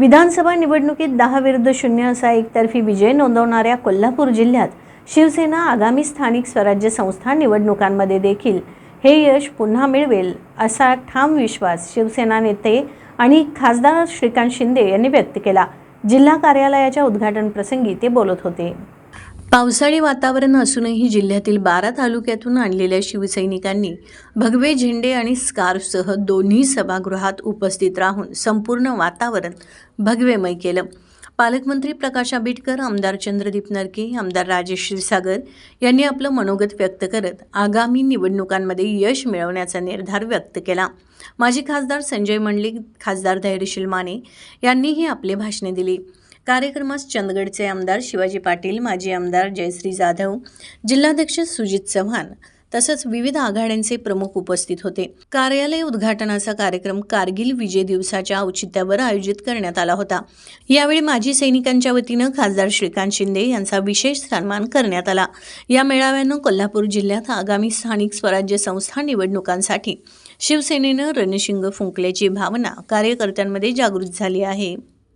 विधानसभा निवडणुकीत दहा विरुद्ध शून्य असा एकतर्फी विजय नोंदवणाऱ्या कोल्हापूर जिल्ह्यात शिवसेना आगामी स्थानिक स्वराज्य संस्था निवडणुकांमध्ये देखील हे यश पुन्हा मिळवेल असा ठाम विश्वास शिवसेना नेते आणि खासदार श्रीकांत शिंदे यांनी व्यक्त केला. जिल्हा कार्यालयाच्या उद्घाटन प्रसंगी ते बोलत होते. पावसाळी वातावरण असूनही जिल्ह्यातील बारा तालुक्यातून आणलेल्या शिवसैनिकांनी भगवे झेंडे आणि स्कार्फसह दोन्ही सभागृहात उपस्थित राहून संपूर्ण वातावरण भगवेमय केलं. पालकमंत्री प्रकाश आंबेडकर आमदार चंद्रदीप नरके आमदार राजेश क्षीरसागर यांनी आपलं मनोगत व्यक्त करत आगामी निवडणुकांमध्ये यश मिळवण्याचा निर्धार व्यक्त केला. माजी खासदार संजय मंडलिक खासदार धैर्यशील माने यांनीही आपले भाषणे दिली. कार्यक्रमास चंदगडचे आमदार शिवाजी पाटील माजी आमदार जयश्री जाधव जिल्हाध्यक्ष सुजित चव्हाण तसंच विविध आघाड्यांचे प्रमुख उपस्थित होते. कार्यालय उद्घाटनाचा कार्यक्रम कारगिल विजय दिवसाच्या औचित्यावर आयोजित करण्यात आला होता. यावेळी माजी सैनिकांच्या वतीनं खासदार श्रीकांत शिंदे यांचा विशेष सन्मान करण्यात आला. या मेळाव्यानं कोल्हापूर जिल्ह्यात आगामी स्थानिक स्वराज्य संस्था निवडणुकांसाठी शिवसेनेनं रणशिंग फुंकल्याची भावना कार्यकर्त्यांमध्ये जागृत झाली आहे.